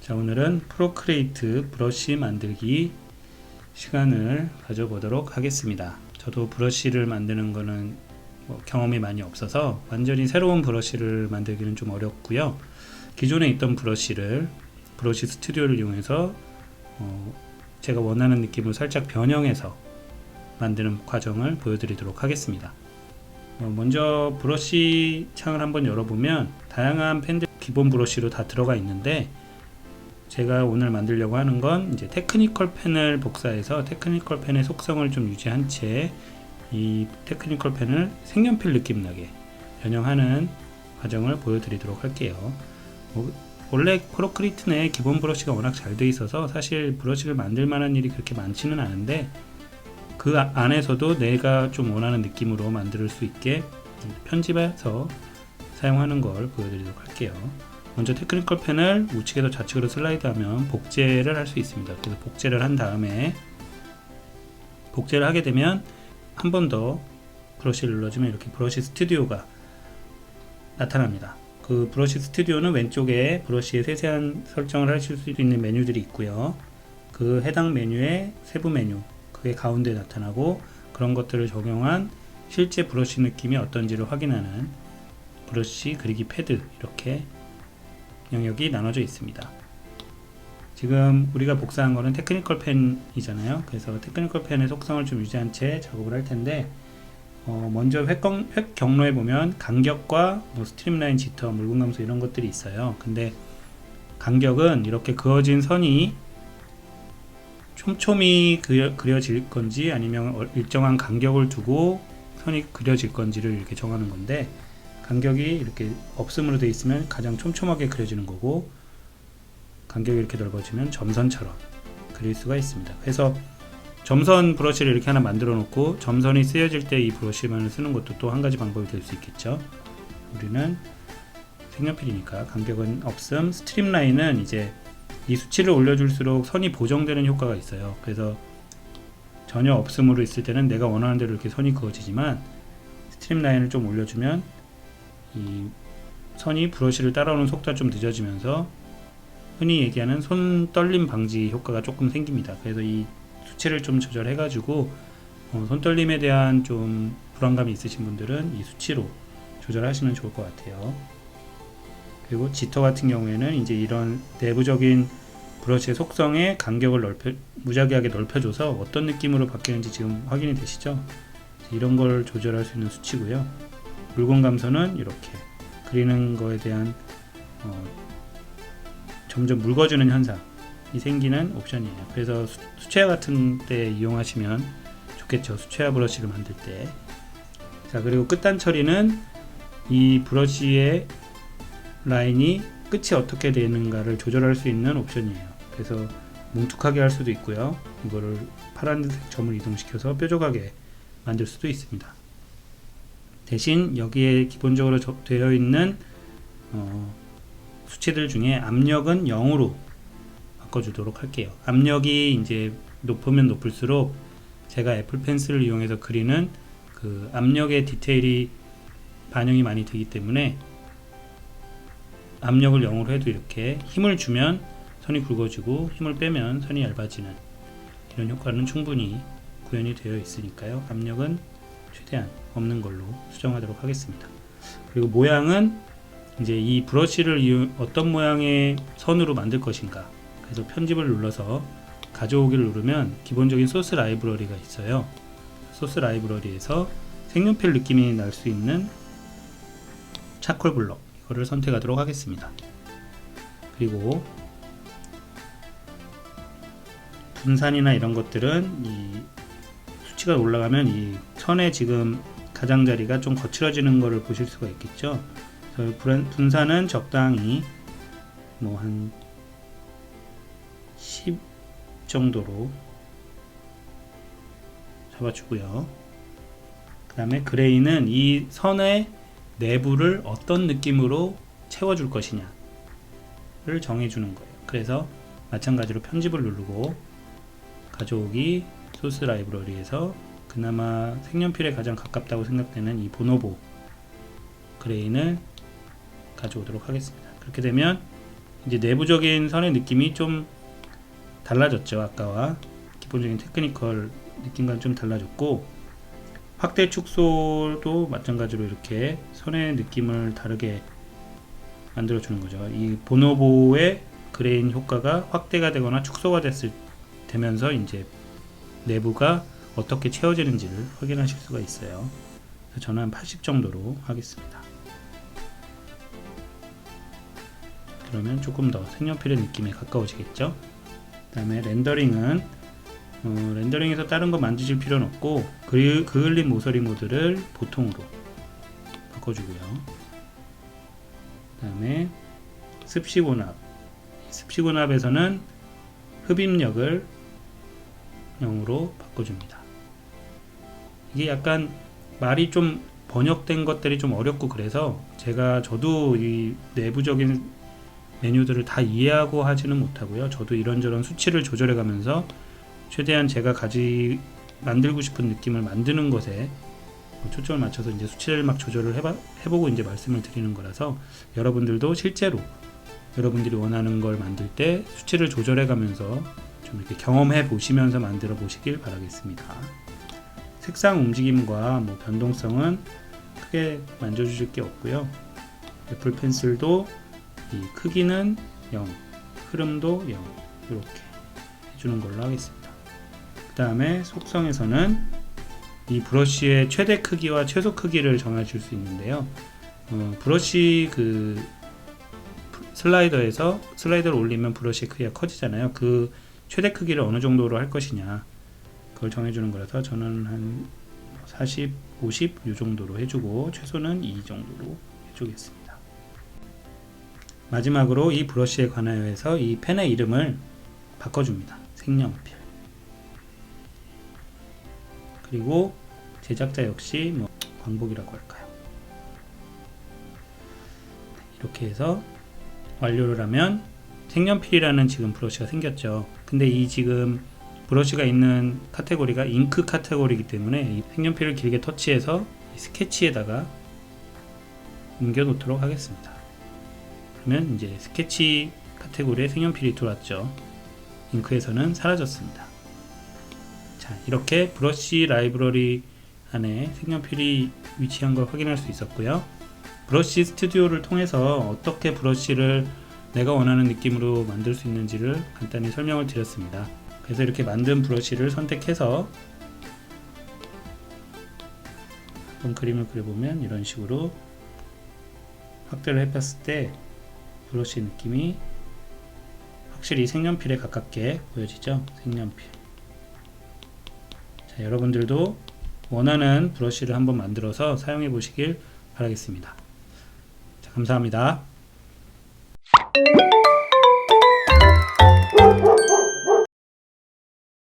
자 오늘은 프로크레이트 브러쉬 만들기 시간을 가져보도록 하겠습니다. 저도 브러쉬를 만드는 거는 뭐 경험이 많이 없어서 완전히 새로운 브러쉬를 만들기는 좀 어렵고요. 기존에 있던 브러쉬를 브러쉬 스튜디오를 이용해서 어, 제가 원하는 느낌으로 살짝 변형해서 만드는 과정을 보여드리도록 하겠습니다. 어, 먼저 브러쉬 창을 한번 열어보면 다양한 펜들 기본 브러쉬로 다 들어가 있는데 제가 오늘 만들려고 하는 건 이제 테크니컬 펜을 복사해서 테크니컬 펜의 속성을 좀 유지한 채 이 테크니컬 펜을 색연필 느낌 나게 변형하는 과정을 보여드리도록 할게요. 뭐, 원래 프로크리트 내 기본 브러쉬가 워낙 잘 돼 있어서 사실 브러쉬를 만들 만한 일이 그렇게 많지는 않은데 그 아- 안에서도 내가 좀 원하는 느낌으로 만들 수 있게 편집해서 사용하는 걸 보여드리도록 할게요. 먼저 테크니컬 펜을 우측에서 좌측으로 슬라이드하면 복제를 할 수 있습니다. 그래서 복제를 한 다음에 복제를 하게 되면 한 번 더 브러쉬를 눌러주면 이렇게 브러쉬 스튜디오가 나타납니다. 그 브러쉬 스튜디오는 왼쪽에 브러쉬의 세세한 설정을 하실 수 있는 메뉴들이 있고요. 그 해당 메뉴의 세부 메뉴, 그게 가운데 나타나고 그런 것들을 적용한 실제 브러쉬 느낌이 어떤지를 확인하는 브러쉬 그리기 패드 이렇게 영역이 나눠져 있습니다. 지금 우리가 복사한 거는 테크니컬 펜이잖아요. 그래서 테크니컬 펜의 속성을 좀 유지한 채 작업을 할 텐데 어, 먼저 획, 획 경로에 보면 간격과 뭐 스트림라인 지터, 물건 감소 이런 것들이 있어요. 근데 간격은 이렇게 그어진 선이 촘촘히 그려, 그려질 건지 아니면 어- 일정한 간격을 두고 선이 그려질 건지를 이렇게 정하는 건데 간격이 이렇게 없음으로 되어 있으면 가장 촘촘하게 그려지는 거고 간격이 이렇게 넓어지면 점선처럼 그릴 수가 있습니다. 그래서 점선 브러쉬를 이렇게 하나 만들어 놓고 점선이 쓰여질 때 이 브러쉬만을 쓰는 것도 또 한 가지 방법이 될 수 있겠죠. 우리는 색연필이니까 간격은 없음, 스트림 라인은 이제 이 수치를 올려줄수록 선이 보정되는 효과가 있어요. 그래서 전혀 없음으로 있을 때는 내가 원하는 대로 이렇게 선이 그어지지만 스트림 라인을 좀 올려주면 이 선이 브러쉬를 따라오는 속도가 좀 늦어지면서 흔히 얘기하는 손 떨림 방지 효과가 조금 생깁니다. 그래서 이 수치를 좀 조절해 가지고 어, 손 떨림에 대한 좀 불안감이 있으신 분들은 이 수치로 조절하시면 좋을 것 같아요. 그리고 지터 같은 경우에는 이제 이런 내부적인 브러쉬의 속성의 간격을 넓혀 무작위하게 넓혀줘서 어떤 느낌으로 바뀌는지 지금 확인이 되시죠? 이런 걸 조절할 수 있는 수치고요. 물건 감소는 이렇게 그리는 거에 대한 어, 점점 묽어지는 현상이 생기는 옵션이에요. 그래서 수, 수채화 같은 때 이용하시면 좋겠죠. 수채화 브러쉬를 만들 때. 자 그리고 끝단 처리는 이 브러쉬의 라인이 끝이 어떻게 되는가를 조절할 수 있는 옵션이에요. 그래서 뭉툭하게 할 수도 있고요. 이거를 파란색 점을 이동시켜서 뾰족하게 만들 수도 있습니다. 대신 여기에 기본적으로 적- 되어 있는 어, 수치들 중에 압력은 0으로 바꿔주도록 할게요. 압력이 이제 높으면 높을수록 제가 애플 펜슬을 이용해서 그리는 그 압력의 디테일이 반영이 많이 되기 때문에 압력을 0으로 해도 이렇게 힘을 주면 선이 굵어지고 힘을 빼면 선이 얇아지는 이런 효과는 충분히 구현이 되어 있으니까요. 압력은 최대한 없는 걸로 수정하도록 하겠습니다. 그리고 모양은 이제 이 브러쉬를 어떤 모양의 선으로 만들 것인가. 그래서 편집을 눌러서 가져오기를 누르면 기본적인 소스 라이브러리가 있어요. 소스 라이브러리에서 색연필 느낌이 날 수 있는 차콜 블럭 이거를 선택하도록 하겠습니다. 그리고 분산이나 이런 것들은 이 수치가 올라가면 이 선의 지금 가장자리가 좀 거칠어지는 것을 보실 수가 있겠죠. 분산은 적당히 뭐 한 10 정도로 잡아주고요. 그 다음에 그레이는 이 선의 내부를 어떤 느낌으로 채워줄 것이냐를 정해주는 거예요. 그래서 마찬가지로 편집을 누르고 가져오기 소스 라이브러리에서 그나마 색연필에 가장 가깝다고 생각되는 이 보노보 그레인을 가져오도록 하겠습니다. 그렇게 되면 이제 내부적인 선의 느낌이 좀 달라졌죠. 아까와 기본적인 테크니컬 느낌과는 좀 달라졌고 확대 축소도 마찬가지로 이렇게 선의 느낌을 다르게 만들어 주는 거죠. 이 보노보의 그레인 효과가 확대가 되거나 축소가 됐을 되면서 이제 내부가 어떻게 채워지는지를 확인하실 수가 있어요. 저는 한 80 정도로 하겠습니다. 그러면 조금 더 색연필의 느낌에 가까워지겠죠. 그 다음에 렌더링은 어, 렌더링에서 다른 거 만드실 필요는 없고 그, 그을린 모서리 모드를 보통으로 바꿔주고요. 그 다음에 습시곤압 습시곤압에서는 흡입력을 0으로 바꿔줍니다. 이게 약간 말이 좀 번역된 것들이 좀 어렵고 그래서 제가 저도 이 내부적인 메뉴들을 다 이해하고 하지는 못하고요. 저도 이런저런 수치를 조절해 가면서 최대한 제가 가지 만들고 싶은 느낌을 만드는 것에 초점을 맞춰서 이제 수치를 막 조절을 해봐, 해보고 이제 말씀을 드리는 거라서 여러분들도 실제로 여러분들이 원하는 걸 만들 때 수치를 조절해 가면서 좀 이렇게 경험해 보시면서 만들어 보시길 바라겠습니다. 색상 움직임과 뭐 변동성은 크게 만져주실 게 없고요. 애플 펜슬도 이 크기는 0, 흐름도 0 이렇게 해주는 걸로 하겠습니다. 그 다음에 속성에서는 이 브러쉬의 최대 크기와 최소 크기를 정하실 수 있는데요. 어, 브러쉬 그 슬라이더에서 슬라이더를 올리면 브러쉬의 크기가 커지잖아요. 그 최대 크기를 어느 정도로 할 것이냐 그걸 정해주는 거라서 저는 한 40, 50 이 정도로 해주고 최소는 이 정도로 해주겠습니다. 마지막으로 이 브러쉬에 관하여서 이 펜의 이름을 바꿔줍니다. 색연필. 그리고 제작자 역시 뭐 광복이라고 할까요? 이렇게 해서 완료를 하면 색연필이라는 지금 브러쉬가 생겼죠. 근데 이 지금 브러쉬가 있는 카테고리가 잉크 카테고리이기 때문에 이 색연필을 길게 터치해서 이 스케치에다가 옮겨 놓도록 하겠습니다. 그러면 이제 스케치 카테고리에 색연필이 들어왔죠. 잉크에서는 사라졌습니다. 자, 이렇게 브러쉬 라이브러리 안에 색연필이 위치한 걸 확인할 수 있었고요. 브러쉬 스튜디오를 통해서 어떻게 브러쉬를 내가 원하는 느낌으로 만들 수 있는지를 간단히 설명을 드렸습니다. 그래서 이렇게 만든 브러쉬를 선택해서 한번 그림을 그려보면 이런 식으로 확대를 해봤을 때 브러쉬 느낌이 확실히 색연필에 가깝게 보여지죠. 색연필. 자, 여러분들도 원하는 브러쉬를 한번 만들어서 사용해 보시길 바라겠습니다. 자, 감사합니다. Tchau.